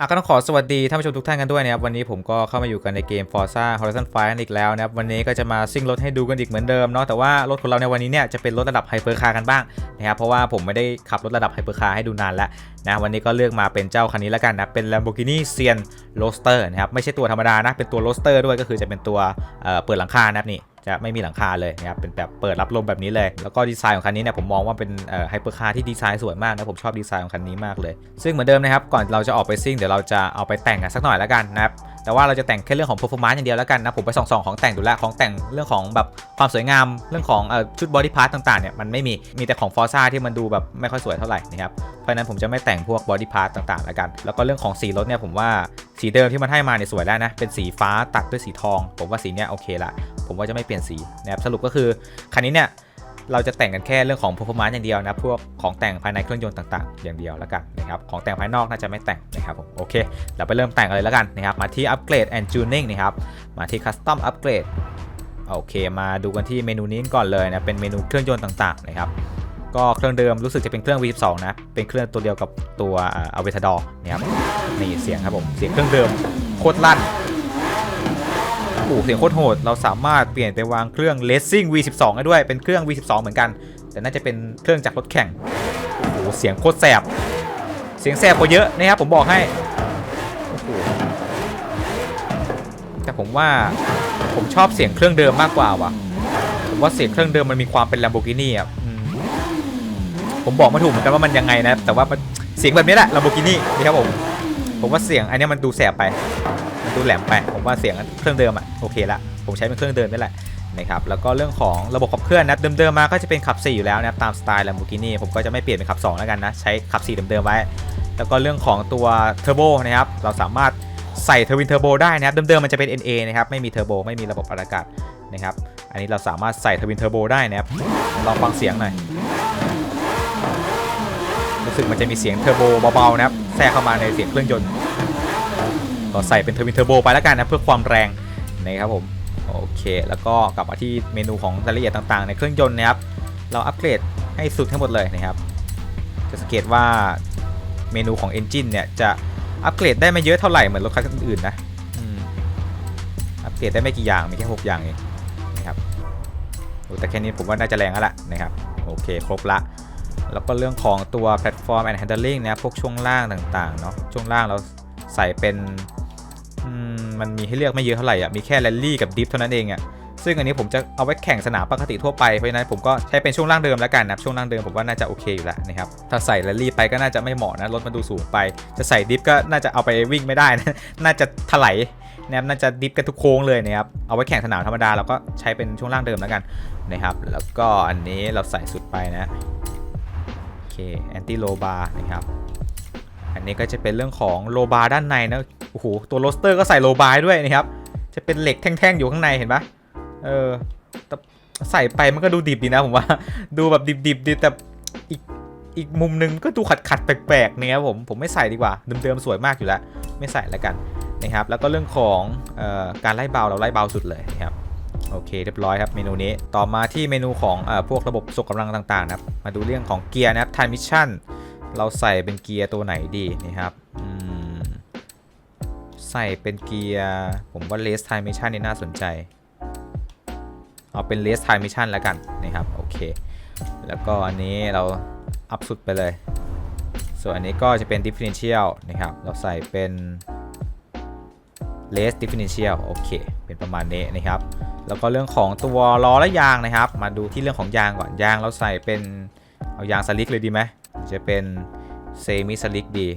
อะก็ต้องขอสวัสดีท่านผู้ชมทุกท่านกันด้วยนะครับวันนี้ผมก็เข้ามาอยู่กันในเกม Forza Horizon 5อีกแล้วนะครับวันนี้ก็จะมาซิ่งรถให้ดูกันอีกเหมือนเดิมเนาะแต่ว่ารถของเราในวันนี้เนี่ยจะเป็นรถระดับไฮเปอร์คาร์กันบ้างนะครับเพราะว่าผมไม่ได้ขับรถระดับไฮเปอร์คาร์ให้ดูนานแล้วนะวันนี้ก็เลือกมาเป็นเจ้าคันนี้แล้วกันนะเป็น Lamborghini Sian Roadster นะครับไม่ใช่ตัวธรรมดานะเป็นตัว Roadster ด้วยก็คือจะเป็นตัวเเปิดหลังคานะครับนี่ จะไม่มีหลังคาเลยนะครับเป็นแบบเปิดรับลมแบบนี้เลย แล้วก็ดีไซน์ของคันนี้เนี่ยผมมองว่าเป็นไฮเปอร์คาร์ที่ดีไซน์สวยมากนะผมชอบดีไซน์ของคันนี้มากเลย ซึ่งเหมือนเดิมนะครับก่อนเราจะออกไปซิ่งเดี๋ยวเราจะเอาไปแต่งกันสักหน่อยแล้วกันนะครับแต่ว่าเราจะแต่งแค่เรื่องของ performance อย่างเดียวแล้วกันนะผมไปส่องๆของแต่งดูแลของแต่งเรื่องของแบบความสวยงามเรื่องของอชุด body part ต่างๆเนี่ยมันไม่มีมีแต่ของ Forza ที่มันดูแบบไม่ค่อยสวยเท่าไหร่นะครับเพราะนั้นผมจะไม่แต่งพวก body part ต่างๆแล้วกัน แล้วก็เรื่องของสีรถเนี่ยผมว่าสีเดิมที่มันให้มาเนี่ยสวยแล้วนะเป็นสีฟ้าตัดด้วยสีทอง ผมว่าสีเนี้ยโอเคละ ผมว่าจะไม่เปลี่ยนสีนะครับสรุปก็คือคันนี้เนี่ยเราจะแต่งกันแค่เรื่องของ performance อย่างเดียวนะพวกของแต่งภายในเครื่องยนต์ต่างๆ อย่างเดียวแล้วกันนะครับของแต่งภายนอกน่าจะไม่แต่งนะครับผมโอเคเราไปเริ่มแต่งกันเลยแล้วกันนะครับมาที่ upgrade and tuning นะครับมาที่ custom upgrade โอเค มาดูกันที่เมนูนี้ก่อนเลยนะเป็นเมนูเครื่องยนต์ต่างๆนะครับก็เครื่องเดิมรู้สึกจะเป็นเครื่อง V12 นะเป็นเครื่องตัวเดียวกับตัวอเวทดอร์นะครับนี่เสียงครับผมเสียงเครื่องเดิมโคตรลั่น โอ้เสียงโคตรโหด เราสามารถเปลี่ยนไปวางเครื่อง Racing V12 ได้ด้วย เป็นเครื่อง V12 เหมือนกัน แต่น่าจะเป็นเครื่องจากรถแข่ง โอ้โห เสียงโคตรแสบ เสียงแสบกว่าเยอะนะครับผมบอกให้ โอ้โห แต่ผมว่าผมชอบเสียงเครื่องเดิมมากกว่าว่ะ ผมว่าเสียงเครื่องเดิมมันมีความเป็น Lamborghini อะผมบอกไม่ถูกเหมือนกันว่ามันยังไงนะ แต่ว่าเสียงแบบนี้แหละ Lamborghini นี่ครับผม ผมว่าเสียงอันนี้มันดูแสบไป มันแหลมไปผมว่าเสียงเครื่องเดิมอะโอเคละผมใช้เป็นเครื่องเดิมนี่แหละนะครับแล้วก็เรื่องของระบบขับเคลื่อนนะเดิมๆมาก็จะเป็นขับ 4 อยู่แล้วนะตามสไตล์ Lamborghini ผมก็จะไม่เปลี่ยนเป็นขับ 2 แล้วกันนะ ใช้ขับ 4 เดิมๆไว้ แล้วก็เรื่องของตัวเทอร์โบนะครับเราสามารถใส่เทอร์วินเทอร์โบได้นะครับเดิมๆมันจะเป็น NA นะครับไม่มีเทอร์โบไม่มีระบบอัดอากาศนะครับอันนี้เราสามารถใส่เทอร์วินเทอร์โบได้นะครับลองฟังเสียงหน่อยรู้สึกมันจะมีเสียงเทอร์โบเบาๆนะครับแทรกเข้ามาในเสียงเครื่องยนต์ ก็ใส่เป็นเทอร์วินเทอร์โบไปแล้วกันนะเพื่อความแรงนะครับผมโอเค แล้วก็กลับมาที่เมนูของรายละเอียดต่างๆ ในเครื่องยนต์นะครับ เราอัปเกรดให้สุดทั้งหมดเลยนะครับ จะสังเกตว่าเมนูของ Engine เนี่ยจะอัปเกรดได้ไม่เยอะเท่าไหร่เหมือนรถคันอื่นๆนะอัปเกรดได้ไม่กี่อย่างมีแค่ 6 อย่างเองนะครับแต่แค่นี้ผมว่าน่าจะแรงแล้วล่ะนะครับโอเคครบละ แล้วก็เรื่องของตัวแพลตฟอร์ม and handling นะพวกช่วงล่างต่างๆเนาะช่วงล่างเราใส่เป็น มันมีให้เลือกไม่เยอะเท่าไหร่อะมีแค่แรลลี่กับดิฟเท่านั้นเองอะซึ่งอันนี้ผมจะเอาไว้แข่งสนามปกติทั่วไปเพราะฉะนั้นผมก็ใช้เป็นช่วงล่างเดิมแล้วกันนะช่วงล่างเดิมผมว่าน่าจะโอเคอยู่แล้วนะครับถ้าใส่แรลลี่ไปก็น่าจะไม่เหมาะนะรถมันดูสูงไป จะใส่ดิฟก็น่าจะเอาไปวิ่งไม่ได้นะน่าจะถลายนะครับน่าจะดิฟกันทุกโค้งเลยนะครับเอาไว้แข่งสนามธรรมดาเราก็ใช้เป็นช่วงล่างเดิมแล้วกันนะครับแล้วก็อันนี้เราใส่สุดไปนะโอเคแอนตี้โลบาร์นะครับอันนี้ก็จะเป็นเรื่องของโลบาร์ด้านในนะ โอ้โห ตัวโรสเตอร์ก็ใส่โลบาร์ด้วยนะครับ จะเป็นเหล็กแท่งๆอยู่ข้างในเห็นปะเออแต่ใส่ไปมันก็ดูดิบดีนะผมว่า ดูแบบดิบๆดีแต่อีกอีกมุมหนึงก็ดูขัดๆแปลกๆเนี่ยครับผมผมไม่ใส่ดีกว่าเดิมๆสวยมากอยู่แล้ว ไม่ใส่แล้วกันนะครับ แล้วก็เรื่องของออการไล่เบาเราไล่เบาสุดเลยนะครับโอเคเรียบร้อยครับเมนูนี้ต่อมาที่เมนูของอพวกระบบส่งกำลังต่างๆนะครับมาดูเรื่องของเกียร์นะครับ Time Mission เราใส่เป็นเกียร์ตัวไหนดีนะครับอืม ใส่เป็นเกียร์ ผมว่า Race Time Mission นี่น่าสนใจ เอาเป็น Race Time Mission แล้วกันนะครับ โอเค แล้วก็อันนี้เราอัพสุดไปเลย ส่วนอันนี้ก็จะเป็น Differential นะครับ เราใส่เป็น Race Differential โอเค เป็นประมาณนี้นะครับ แล้วก็เรื่องของตัวล้อและยางนะครับ มาดูที่เรื่องของยางก่อน ยางเราใส่เป็น เอายางสลิกเลยดีไหม จะเป็นเซมิสลิกดี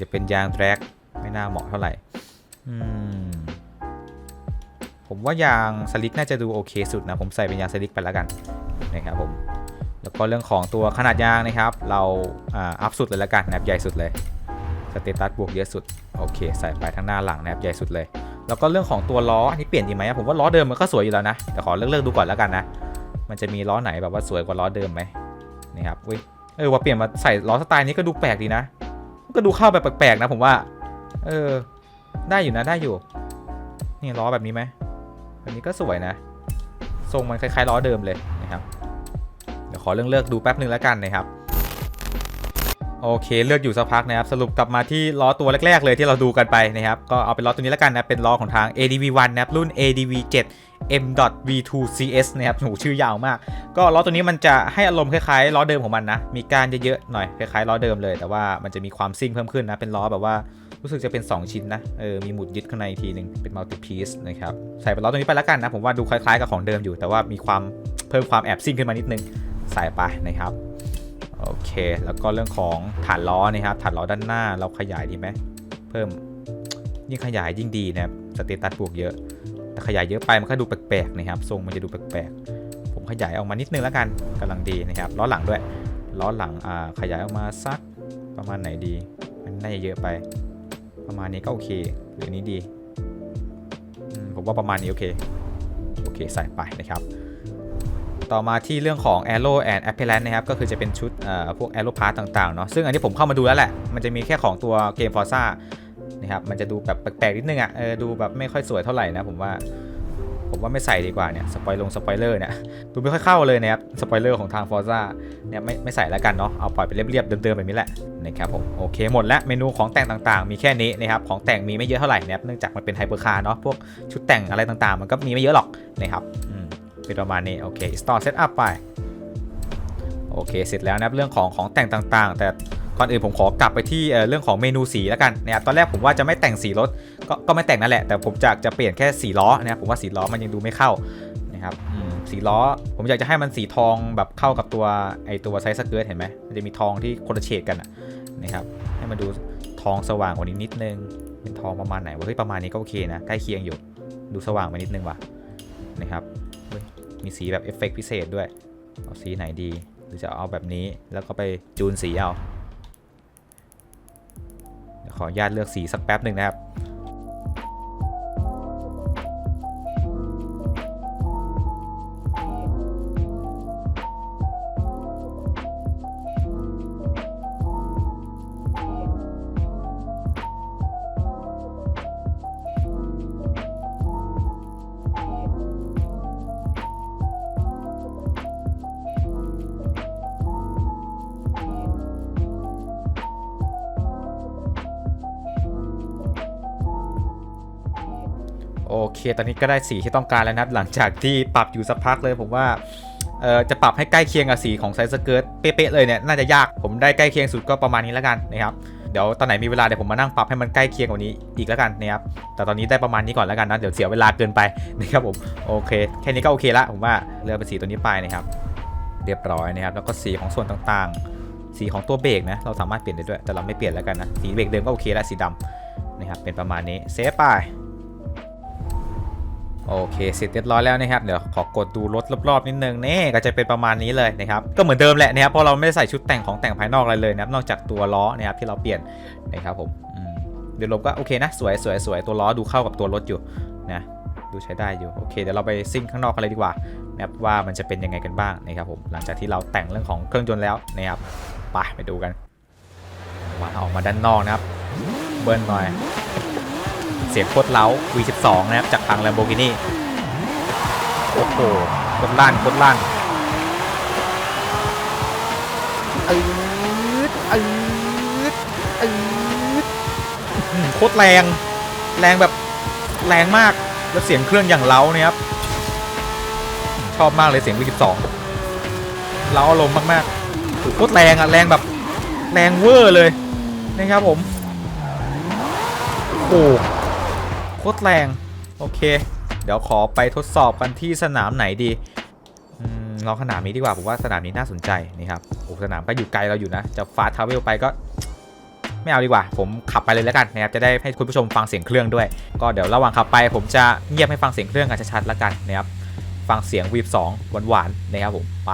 จะเป็นยางแทร็ก ไม่น่าเหมาะเท่าไหร่ผมว่ายางสลิกน่าจะดูโอเคสุดนะ ผมใส่เป็นยางสลิกไปแล้วกันนะครับผมแล้วก็เรื่องของตัวขนาดยางนะครับ เราอัพสุดเลยแล้วกันนะครับใหญ่สุดเลยสเตตัสบวกเยอะสุดโอเค ใส่ไปทั้งหน้าหลังนะครับใหญ่สุดเลย แล้วก็เรื่องของตัวล้ออันนี้เปลี่ยนดีไหมผมว่าล้อเดิมมันก็สวยอยู่แล้วนะแต่ขอเลือกเลือกดูก่อนแล้วกันนะมันจะมีล้อไหนแบบว่าสวยกว่าล้อเดิมไหมนี่ครับอุ้ยเออว่าเปลี่ยนมาใส่ล้อสไตล์นี้ก็ดูแปลกดีนะ ก็ดูเข้าแบบแปลกๆนะผมว่า เออ ได้อยู่นะได้อยู่ นี่ล้อแบบนี้ไหมแบบนี้ก็สวยนะ ทรงมันคล้ายๆล้อเดิมเลยนะครับ เดี๋ยวขอเลือกเลือกดูแป๊บนึงแล้วกันนะครับ โอเคเลือกอยู่สักพักนะครับสรุปกลับมาที่ล้อตัวแรก ๆ เลยที่เราดูกันไปนะครับก็เอาเป็นล้อตัวนี้แล้วกันนะเป็นล้อของทาง ADV1 นะครับรุ่น ADV7 M.V2CS นะครับโหชื่อยาวมาก ก็ล้อตัวนี้มันจะให้อารมณ์คล้ายๆล้อเดิมของมันนะ มีการเยอะๆหน่อยคล้ายๆล้อเดิมเลย แต่ว่ามันจะมีความซิ่งเพิ่มขึ้นนะ เป็นล้อแบบว่ารู้สึกจะเป็น 2 ชิ้นนะเออมีหมุดยึดข้างในอีกทีหนึ่งเป็นมัลติพีซนะครับใส่เป็นล้อตัวนี้ไปแล้วกันนะ ผมว่าดูคล้ายๆกับของเดิมอยู่ แต่ว่ามีความเพิ่มความแอบซิ่งขึ้นมานิดนึงใส่ไปนะครับ โอเค แล้วก็เรื่องของฐานล้อนะครับ ฐานล้อด้านหน้าเราขยายดีไหม เพิ่มยิ่งขยายยิ่งดีนะครับ สเตตัสบวกเยอะ แต่ขยายเยอะไปมันก็ดูแปลกๆนะครับ ทรงมันจะดูแปลกๆ ผมขยายออกมานิดนึงแล้วกันกำลังดีนะครับ ล้อหลังด้วย ล้อหลังอ่าขยายออกมาสักประมาณไหนดี มันน่าจะเยอะไป ประมาณนี้ก็โอเค หรือนี้ดี ผมว่าประมาณนี้โอเค โอเคใส่ไปนะครับ ต่อมาที่เรื่องของ Aero and Apparel นะครับ ก็คือจะเป็นชุดเอ่อพวก Aero Part ต่างๆเนาะซึ่งอันนี้ผมเข้ามาดูแล้วแหละ มันจะมีแค่ของตัวเกม Forza นะครับมันจะดูแบบแปลกๆนิดนึงอะ่ะเออดูแบบไม่ค่อยสวยเท่าไหร่นะผมว่าผมว่าไม่ใส่ดีกว่าเนี่ยสปอยลงสปอยเลอร์เนี่ยดูไม่ค่อยเข้าเลยนะครับสปอยเลอร์ของทาง Forza เนี่ยไม่ไม่ใส่แล้วกันเนาะเอาปล่อยไปเรียบๆเดิมๆแบบนี้แหละนะครับผมโอเคหมดแล้วเมนูของแต่งต่างๆ มีแค่นี้นะครับของแต่งมีไม่เยอะเท่าไหร่นะครับเนื่องจากมันเป็นไฮเปอร์คาร์เนาะพวกชุดแต่งอะไรต่างๆ มันก็มีไม่เยอะหรอกนะครับอื เป็นประมาณนี้โอเค store setup ไป โอเค เสร็จแล้วนะครับเรื่องของของแต่งต่างๆ แต่ก่อนอื่นผมขอกลับไปที่เรื่องของเมนูสีแล้วกันนะครับตอนแรกผมว่าจะไม่แต่งสีรถก็ก็ไม่แต่งนั่นแหละแต่ผมจะจะเปลี่ยนแค่สีล้อนะครับผมว่าสีล้อมันยังดูไม่เข้านะครับสีล้อผมอยากจะให้มันสีทองแบบเข้ากับตัวไอตัวไซส์สเกิร์ตเห็นไหมมันจะมีทองที่คนละเฉดกันนะครับให้มันดูทองสว่างกว่านี้นิดนึงเป็นทองประมาณไหนวะเฮ้ยประมาณนี้ก็โอเคนะใกล้เคียงอยู่ดูสว่างไปนิดนึงว่ะนะครับ มีสีแบบเอฟเฟกต์พิเศษด้วย เอาสีไหนดี หรือจะเอาแบบนี้แล้วก็ไปจูนสีเอาขออนุญาตเลือกสีสักแป๊บหนึ่งนะครับ เค ตอนนี้ก็ได้สีที่ต้องการแล้วนะครับ หลังจากที่ปรับอยู่สักพักเลยผมว่าเอ่อจะปรับให้ใกล้เคียงกับสีของไซส์สเกิร์ตเป๊ะๆเลยเนี่ยน่าจะยากผมได้ใกล้เคียงสุดก็ประมาณนี้แล้วกันนะครับเดี๋ยวตอนไหนมีเวลาเดี๋ยวผมมานั่งปรับให้มันใกล้เคียงกว่านี้อีกแล้วกันนะครับแต่ตอนนี้ได้ประมาณนี้ก่อนแล้วกันนะเดี๋ยวเสียเวลาเกินไปนะครับผมโอเค แค่นี้ก็โอเคละผมว่าเลือกเป็นสีตัวนี้ไปนะครับ เรียบร้อยนะครับแล้วก็สีของส่วนต่างๆ สีของตัวเบรกนะเราสามารถเปลี่ยนได้ด้วยแต่เราไม่เปลี่ยนแล้วกันนะสีเบรกเดิมก็โอเคแล้วสีดำนะครับเป็นประมาณนี้เซฟไป โอเคเสร็จเรียบร้อยแล้วนะครับเดี๋ยวขอกดดูรถรอบๆนิดนึงนี่ก็จะเป็นประมาณนี้เลยนะครับก็เหมือนเดิมแหละนะครับเพราะเราไม่ได้ใส่ชุดแต่งของแต่งภายนอกอะไรเลยนะครับนอกจากตัวล้อนะครับที่เราเปลี่ยนนะครับผมเดี๋ยวลมก็โอเคนะสวยสวยสวยตัวล้อดูเข้ากับตัวรถอยู่นะดูใช้ได้อยู่โอเคเดี๋ยวเราไปซิ่งข้างนอกกันเลยดีกว่านะครับว่ามันจะเป็นยังไงกันบ้างนะครับผมหลังจากที่เราแต่งเรื่องของเครื่องยนต์แล้วนะครับไปไปดูกันมาออกมาด้านนอกนะครับเบิ้ลหน่อย เสียงโคตรเล้า V12 นะครับจากทาง Lamborghini โอ้โหโคตรลั่นโคตรลั่นอืดอืดอืดอืมโคตรแรง แรงแบบแรงมาก แล้วเสียงเครื่องอย่างเล้าเนี่ยครับ ชอบมากเลยเสียง V12 เล้าอารมณ์มากๆโคตรแรงอะแรงแบบแรงเวอร์เลยนะครับผมโอ้ โคตรแรง โอเค เดี๋ยวขอไปทดสอบกันที่สนามไหนดีอลองสนามนี้ดีกว่าผมว่าสนามนี้น่าสนใจนี่ครับโอ้สนามก็อยู่ไกลเราอยู่นะจะฟาสทาวเวลไปก็ไม่เอาดีกว่า ผมขับไปเลยแล้วกันนะครับจะได้ให้คุณผู้ชมฟังเสียงเครื่องด้วย ก็เดี๋ยวระหว่างขับไป ผมจะเงียบให้ฟังเสียงเครื่องกันชัดๆแล้วกันนะครับฟังเสียงวีบสองหวานๆนะครับผมไป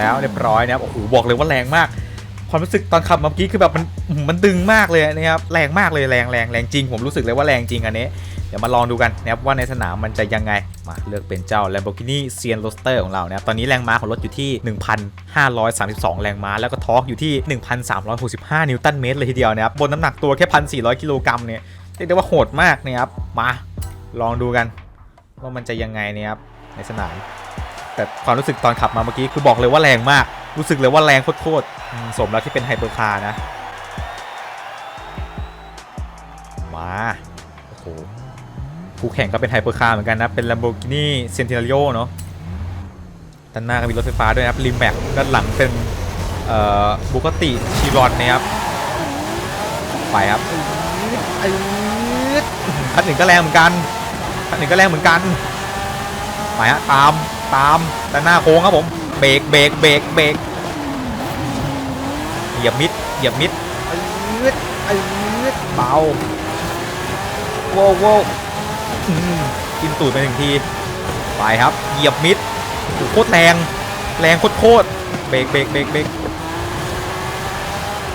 แล้วเรียบร้อยนะครับโอ้โหบอกเลยว่าแรงมาก ความรู้สึกตอนขับเมื่อกี้คือแบบมันมันดึงมากเลยนะครับแรงมากเลยแรงแรงแรงจริง ผมรู้สึกเลยว่าแรงจริงอันนี้เดี๋ยวมาลองดูกันนะครับว่าในสนามมันจะยังไงมาเลือกเป็นเจ้า Lamborghini Sian Roster ของเรานะครับตอนนี้แรงม้าของรถอยู่ที่ 1,532 แรงม้า แล้วก็ทอร์กอยู่ที่ 1,365 นิวตันเมตรเลยทีเดียวนะครับบนน้ำหนักตัวแค่ 1,400 กิโลกรัมเนี่ยเรียกได้ว่าโหดมากนะครับมาลองดูกัน ว่ามันจะยังไงนะครับในสนาม แต่ความรู้สึกตอนขับมาเมื่อกี้คือบอกเลยว่าแรงมาก รู้สึกเลยว่าแรงโคตรๆสมแล้วที่เป็นไฮเปอร์คาร์นะ มาโอ้โหคู่แข่งก็เป็นไฮเปอร์คาร์เหมือนกันนะ เป็น Lamborghini Centenario เนาะด้านหน้าก็มีรถไฟฟ้าด้วยนะครับริมแม็กด้านหลังเป็นบุกติชิรอนนะครับ ไปครับอืดคันหนึ่งก็แรงเหมือนกันคันหนึ่งก็แรงเหมือนกัน ไปฮะตาม ตามด้านหน้าโค้งครับผมเบรกเบรกเบรกเบรกเหยียบมิดเหยียบมิดอืดอืดเบาโว้วโว้วอืมกินตูดไปหนึ่งทีไปครับเหยียบมิดโอ้โหโคตรแรงแรงโคตรโคตรเบรกเบรกเบรกเบรก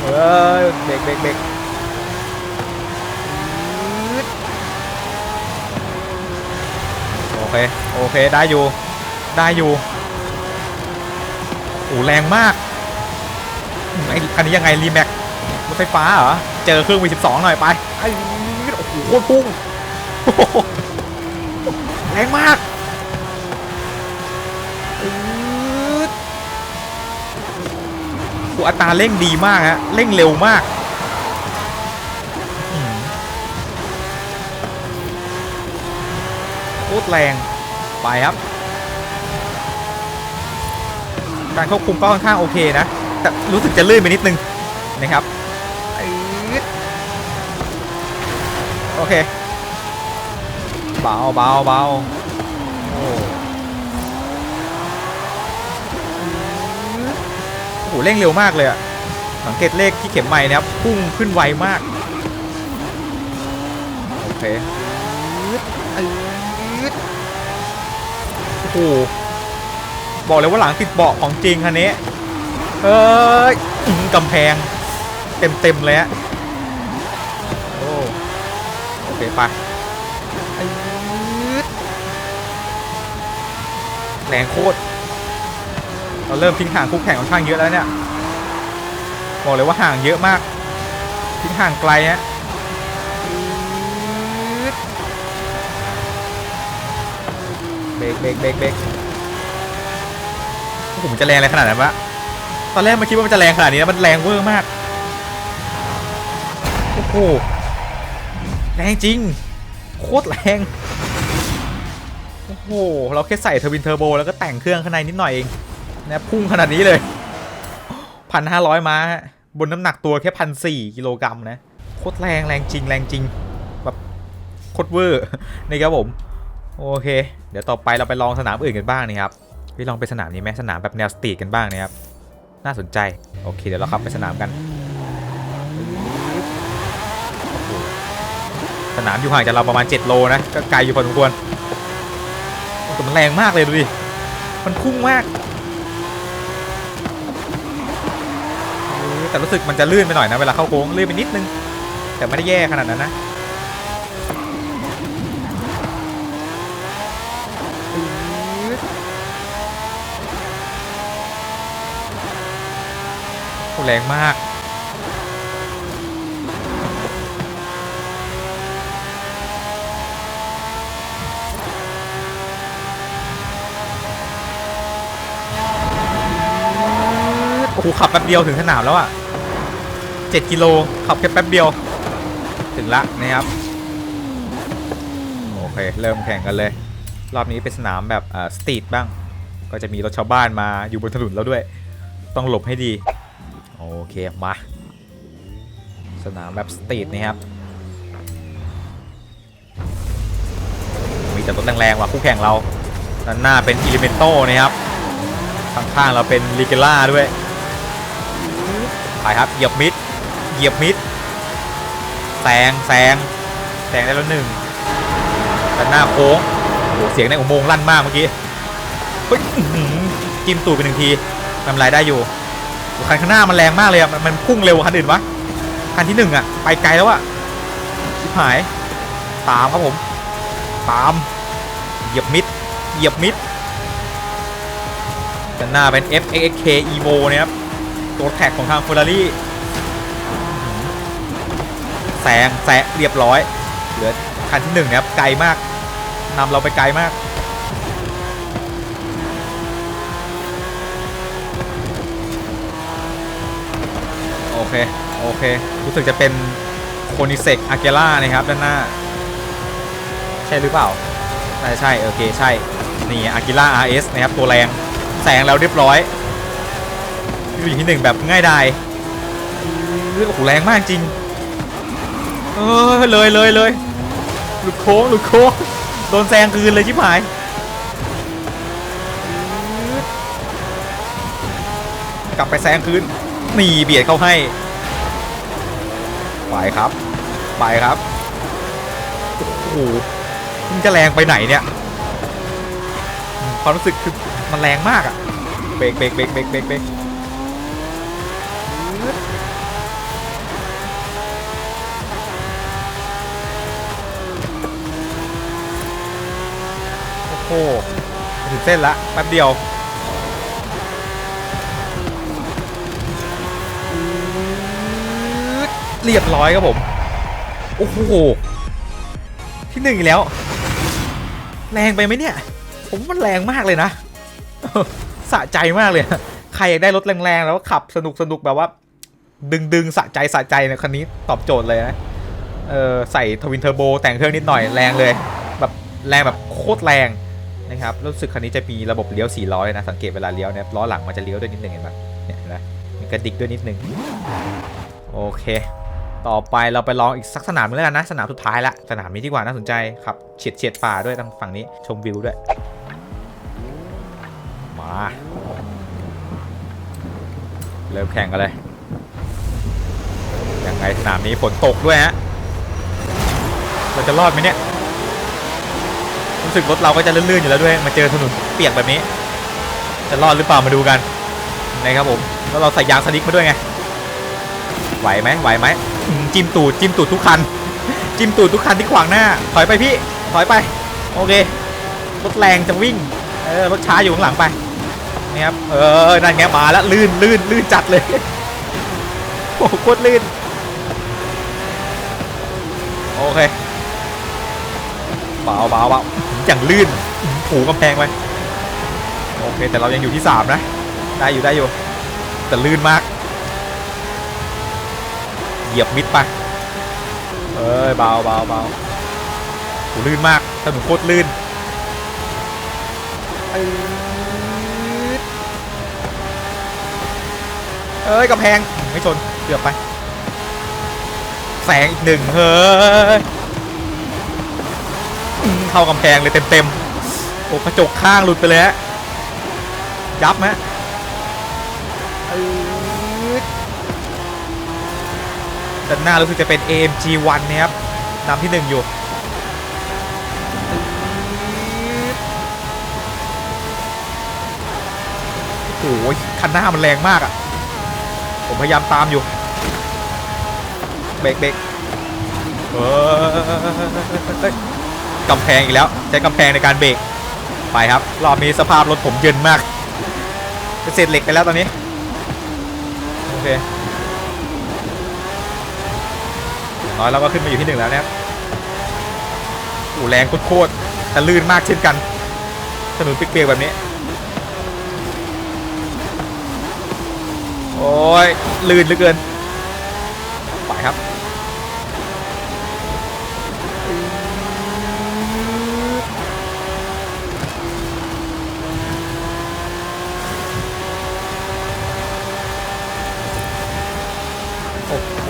เอ้ยเบรกเบรกเบรกอืดโอเค โอเค ได้อยู่ ได้อยู่โอ้แรงมากอืมไอ้คันนี้ยังไงรีแม็กรถไฟฟ้าเหรอ เจอเครื่อง V12 หน่อยไปไอ้โอ้โหโคตรพุ่งแรงมากอืดโอ้อัตราเร่งดีมากฮะเร่งเร็วมากอืมโคตรแรงไปครับ การควบคุมก็ค่อนข้างโอเคนะ แต่รู้สึกจะลื่นไปนิดนึงนะครับอืดโอเคเบาเบาเบาโอ้โอ้โหเร่งเร็วมากเลยอะสังเกตเลขที่เข็มไม้นะครับพุ่งขึ้นไวมาก โอเคอืดโอ้โห บอกเลยว่าหลังติดเบาะของจริงคันนี้เอ้ยอื้อหือกำแพง เต็มเต็มเลยฮะโอ้โอเคไปแรงโคตรเราเริ่มทิ้งห่างคู่แข่งค่อนข้างเยอะแล้วเนี่ยบอกเลยว่าห่างเยอะมาก ทิ้งห่างไกลฮะเบรกเบรกเบรกเบรก โอ้โหมันจะแรงอะไรขนาดนั้นวะตอนแรกไม่คิดว่ามันจะแรงขนาดนี้นะมันแรงเวอร์มากโอ้โหแรงจริง โคตรแรงโอ้โหเราแค่ใส่เทอร์บินเทอร์โบแล้วก็แต่งเครื่องข้างในนิดหน่อยเองนะพุ่งขนาดนี้เลยพันห้าร้อยม้าบนน้ำหนักตัวแค่พันสี่กิโลกรัมนะโคตรแรงแรงจริงแรงจริงแบบโคตรเวอร์นี่ครับผมโอเค เดี๋ยวต่อไปเราไปลองสนามอื่นกันบ้างนะครับ ไปลองไปสนามนี้ไหมสนามแบบแนวสตรีทกันบ้างนะครับ น่าสนใจ โอเค เดี๋ยวเราขับไปสนามกัน สนามอยู่ห่างจากเราประมาณ 7 โลนะ ก็ไกลอยู่พอสมควรแต่มันแรงมากเลยดูดิ มันพุ่งมาก แต่รู้สึกมันจะลื่นไปหน่อยนะ เวลาเข้าโค้งลื่นไปนิดนึง แต่ไม่ได้แย่ขนาดนั้นนะ อืด โอ้ แรงมาก โอ้โหขับแป๊บเดียวถึงสนามแล้วอะ 7 กิโล ขับแค่แป๊บเดียว ถึงละนะครับ โอเค เริ่มแข่งกันเลย รอบนี้เป็นสนามแบบสตรีทบ้าง ก็จะมีรถชาวบ้านมาอยู่บนถนนแล้วด้วย ต้องหลบให้ดี โอเค มา สนามแบบสตรีทนะครับ มีแต่รถแรงๆว่ะคู่แข่งเราด้านหน้าเป็นอิเลเมนโตนะครับ ข้างๆเราเป็นลิเกล่าด้วย ไปครับ เหยียบมิด เหยียบมิดแซงแซงแซงได้แล้วหนึ่งด้านหน้าโค้งโอ้โหเสียงในอุโมงค์ลั่นมากเมื่อกี้ เฮ้ยจิ้มตูดไปหนึ่งทีทำไรได้อยู่ คันข้างหน้ามันแรงมากเลยอะมันมันพุ่งเร็วกว่าคันอื่นวะคันที่หนึ่งอะไปไกลแล้วอะชิบหาย ตามครับผม ตาม เหยียบมิด เหยียบมิดด้านหน้าเป็น F X K Evo เนี่ยครับ ตัวแท็กของทาง Ferrari แซงแซะเรียบร้อย เหลือคันที่หนึ่งนะครับ ไกลมากนำเราไปไกลมาก เค โอเค รู้สึกจะเป็นโคนิเซกอาเกล่านะครับด้านหน้า ใช่หรือเปล่า ใช่ใช่โอเค ใช่ นี่อากิล่า RS นะครับ ตัวแรงแซงแล้วเรียบร้อยอยู่ที่หนึ่งแบบง่ายดายเออโอ้โหแรงมากจริง เออเลยเลยเลยหลุดโค้งหลุดโค้งโดนแซงคืนเลยชิบหายกลับไปแซงคืน นี่เบียดเข้าให้ ไปครับ ไปครับ โอ้โหมันจะแรงไปไหนเนี่ยอืมความรู้สึกคือมันแรงมากอะเบรกเบรกเบรกเบรกเบรกเบรกโอ้โหถึงเส้นละแป๊บเดียว เรียบร้อยครับผม โอ้โห ที่หนึ่งอีกแล้ว แรงไปไหมเนี่ย ผมมันแรงมากเลยนะ สะใจมากเลย ใครอยากได้รถแรงๆ แล้วขับสนุกสนุกแบบว่า ดึงดึงๆสะใจสะใจเนี่ยคันนี้ตอบโจทย์เลยนะ เออใส่ทวินเทอร์โบแต่งเครื่องนิดหน่อยแรงเลย แบบแรงแบบโคตรแรงนะครับรู้สึกคันนี้จะมีระบบเลี้ยว4ล้อเลยนะ สังเกตเวลาเลี้ยวเนี่ยล้อหลังมันจะเลี้ยวด้วยนิดนึงเห็นปะเนี่ยนไหมมีกระดิกด้วยนิดนึง โอเค ต่อไปเราไปลองอีกสักสนามนึงแล้วกันนะ สนามสุดท้ายละ สนามนี้ดีกว่าน่าสนใจครับเฉียดเฉียดป่าด้วยทางฝั่งนี้ชมวิวด้วย มา เริ่มแข่งกันเลย ยังไงสนามนี้ฝนตกด้วยฮะ เราจะรอดไหมเนี่ย รู้สึกรถเราก็จะลื่นๆอยู่แล้วด้วย มาเจอถนนเปียกแบบนี้ จะรอดหรือเปล่ามาดูกันนะครับผม แล้วเราใส่ยางสลิกมาด้วยไง ไหวไหมไหวไหมอืม จิ้มตูดจิ้มตูดทุกคัน จิ้มตูดทุกคันที่ขวางหน้า ถอยไปพี่ ถอยไป โอเค รถแรงจะวิ่ง เออ รถช้าอยู่ข้างหลังไปนี่ครับ เออ นั่นไงมาแล้วลื่นลื่นลื่นจัดเลย โอ้โหโคตรลื่น โอเคเบาเบาเบาอย่างลื่นผูกำแพงไปโอเค แต่เรายังอยู่ที่สามนะ ได้อยู่ได้อยู่ แต่ลื่นมาก เหยียบมิดไปเอ้ยเบาเบาเบาโหลื่นมากถนนโคตรลื่นเอ้ยกำแพงไม่ชนเกือบไป แสงอีกหนึ่งเฮ้ยเข้ากำแพงเลยเต็มๆโอ้กระจกข้างหลุดไปเลยฮะยับไหม ปืด ด้านหน้ารู้สึกจะเป็น AMG 1 นะครับนำที่หนึ่งอยู่โอ้ยคันหน้ามันแรงมากอะ่ะ ผมพยายามตามอยู่ เบรกเบรกเฮ้กำแพงอีกแล้ว ใช้กำแพงในการเบรกไปครับ รอบนี้สภาพรถผมเยินมากเป็นเศษเหล็กไปแล้วตอนนี้ โอเคอย่าง น้อยเราก็ขึ้นมาอยู่ที่หนึ่งแล้วนะครับโอ้แรงโคตรแต่ลื่นมากเช่นกัน ถนนเปียกๆแบบนี้ โอ้ยลื่นเหลือเกิน ไปครับ โอ้โห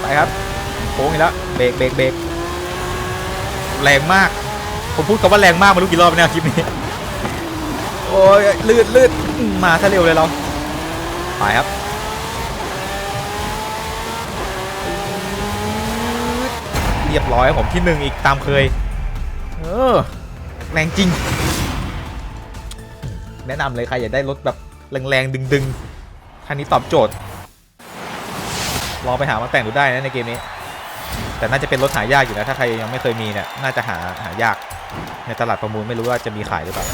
ไปครับ โค้งอีกแล้ว เบรกเบรกเบรกแรงมาก ผมพูดคำว่าแรงมากมารู้กี่รอบแล้วเนี่ยคลิปนี้ โอ้ยลื่นลื่นอืมมาซะเร็วเลยเราไปครับเรียบร้อยครับผมที่หนึ่งอีกตามเคย เออ แรงจริง แนะนำเลยใครอยากได้รถแบบแรงๆดึงๆคันนี้ตอบโจทย์ ลองไปหามาแต่งดูได้นะในเกมนี้ แต่น่าจะเป็นรถหายากอยู่นะถ้าใครยังไม่เคยมีเนี่ยน่าจะหาหายากในตลาดประมูลไม่รู้ว่าจะมีขายหรือเปล่า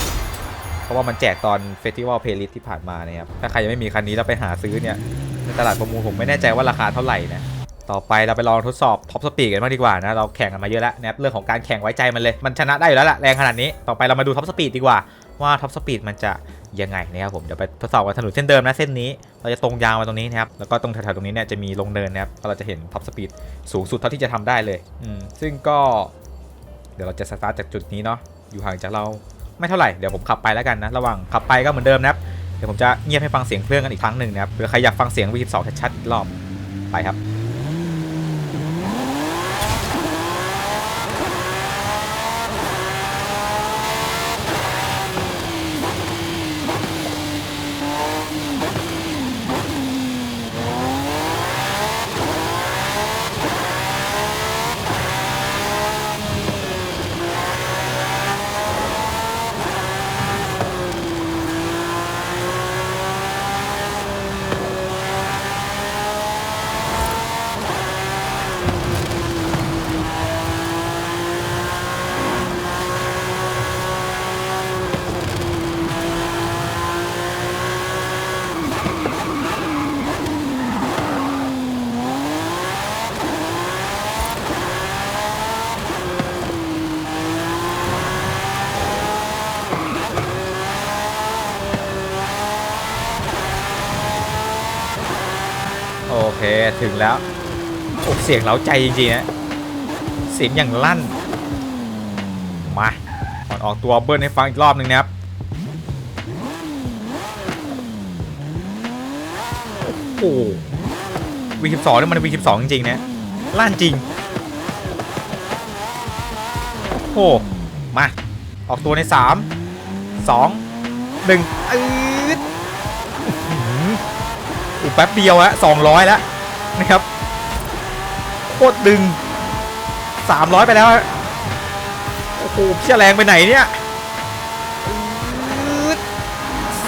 เพราะว่ามันแจกตอนเฟสติวัลเพล y l ิสที่ผ่านมานะครับถ้าใครยังไม่มีคันนี้แล้วไปหาซื้อเนี่ยในตลาดประมูลผมไม่แน่ใจว่าราคาเท่าไหร่นะต่อไปเราไปลองทดสอบท็อปสปีดกันบ้างดีกว่านะเราแข่งกันมาเยอะแล้วนะเรื่องของการแข่งไว้ใจมันเลย มันชนะได้อยู่แล้วละแรงขนาดนี้ต่อไปเรามาดูท็อปสปีดดีกว่าว่าท็อปสปีดมันจะยังไงนะครับผมเดี๋ยวไปทดสอบกันถนนเส้นเดิมนะเส้นนี้ เราจะตรงยาวมาตรงนี้นะครับ แล้วก็ตรงแถวๆตรงนี้เนี่ยจะมีลงเนินนะครับเราจะเห็นท็อปสปีดสูงสุดเท่าที่จะทำได้เลยอืมซึ่งก็ เดี๋ยวเราจะสตาร์ทจากจุดนี้เนาะ อยู่ห่างจากเราไม่เท่าไหร่ เดี๋ยวผมขับไปแล้วกันนะ ระหว่างขับไปก็เหมือนเดิมนะครับ เดี๋ยวผมจะเงียบให้ฟังเสียงเครื่องกันอีกครั้งหนึ่งนะครับ เผื่อใครอยากฟังเสียง V12 ชัดๆอีกรอบ ไปครับ โอเค ถึงแล้วโอ้เสียงเล้าใจจริงๆนะเสียงอย่างลั่น มาก่อนออกตัวเบิ้ลให้ฟังอีกรอบหนึ่งนะครับโอ้โห V12 นี่มัน V12 จริงๆนะลั่นจริงโอ้มา ออกตัวใน3 2 1อืดอูแป๊บเดียวฮะสอะ200แล้ว นะครับโคตรดึง 300 ไปแล้วโอ้โหพี่จะแรงไปไหนเนี่ยอืด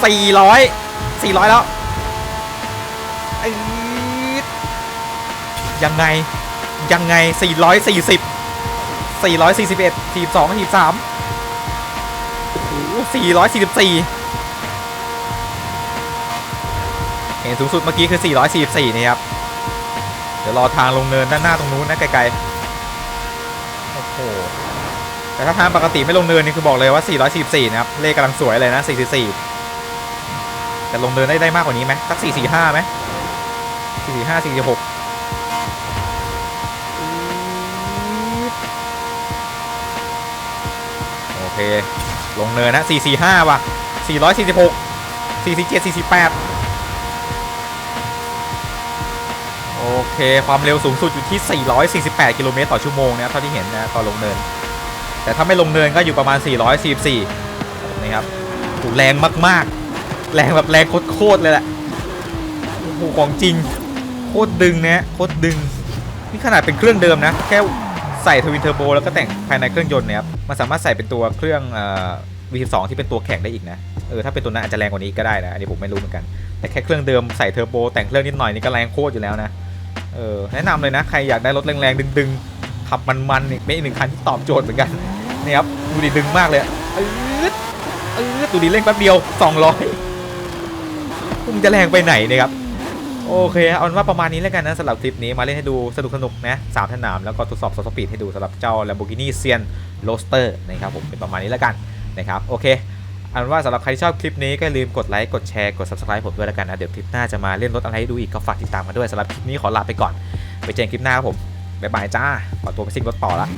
400 400แล้วยังไงยังไง440 441 42 43โอ้โห444เห็นสูงสุดเมื่อกี้คือ 444นี่ครับ เดี๋ยวรอทางลงเนินด้านหน้าตรงนู้นนะไกลๆ โอ้โห แต่ถ้าทางปกติไม่ลงเนินนี่คือบอกเลยว่า 444 นะครับ เลขกำลังสวยเลยนะ 444แต่ลงเนินได้ได้มากกว่านี้ไหมสัก 445ไหม445 446โอเค ลงเนินนะ 445 ว่ะ 446 447 48 โอ เค ความเร็วสูงสุดอยู่ที่ 448 กิโลเมตรต่อชั่วโมงนะครับเท่าที่เห็นนะตอนลงเนิน แต่ถ้าไม่ลงเนินก็อยู่ประมาณ 444นะครับโหแรงมากๆ แรงแบบแรงโคตรเลยแหละโอ้โหของจริง โคตรดึงนะโคตรดึง นี่ขนาดเป็นเครื่องเดิมนะ แค่ใส่ทวินเทอร์โบแล้วก็แต่งภายในเครื่องยนต์นี่ยครับ มันสามารถใส่เป็นตัวเครื่องเอ่อ V12 ที่เป็นตัวแข็งได้อีกนะ เออถ้าเป็นตัวนั้นอาจจะแรงกว่านี้ก็ได้นะ อันนี้ผมไม่รู้เหมือนกัน แต่แค่เครื่องเดิมใส่เทอร์โบแต่งเครื่องนิดหน่อยนี่ก็แรงโคตรอยู่แล้วนะ เออแนะนำเลยนะ ใครอยากได้รถแรงๆ ดึงๆ ขับมันๆนี่เป็นอีกหนึ่งคันที่ตอบโจทย์เหมือนกันนี่ครับดูดิดึงมากเลยอะอืดอืดดูดิเร่งแป๊บเดียว 200คุณจะแรงไปไหนเนี่ยครับโอเคเอาเป็นว่าประมาณนี้แล้วกันนะสำหรับคลิปนี้มาเล่นให้ดูสนุกสนุกนะสามสนามแล้วก็ทดสอบสปีดให้ดูสำหรับเจ้า Lamborghini Sian Roadster นะครับผมเป็นประมาณนี้แล้วกันนะครับโอเค อันว่าสำหรับใครที่ชอบคลิปนี้ก็ลืมกดไลค์กดแชร์กด subscribe ผมด้วยละกันนะเดี๋ยวคลิปหน้าจะมาเล่นรถอะไรให้ดูอีกก็ฝากติดตามมาด้วยสำหรับคลิปนี้ขอลาไปก่อน ไปเจอกันคลิปหน้าครับผมบ๊ายบายจ้าขอตัวไปซิ่งรถต่อละ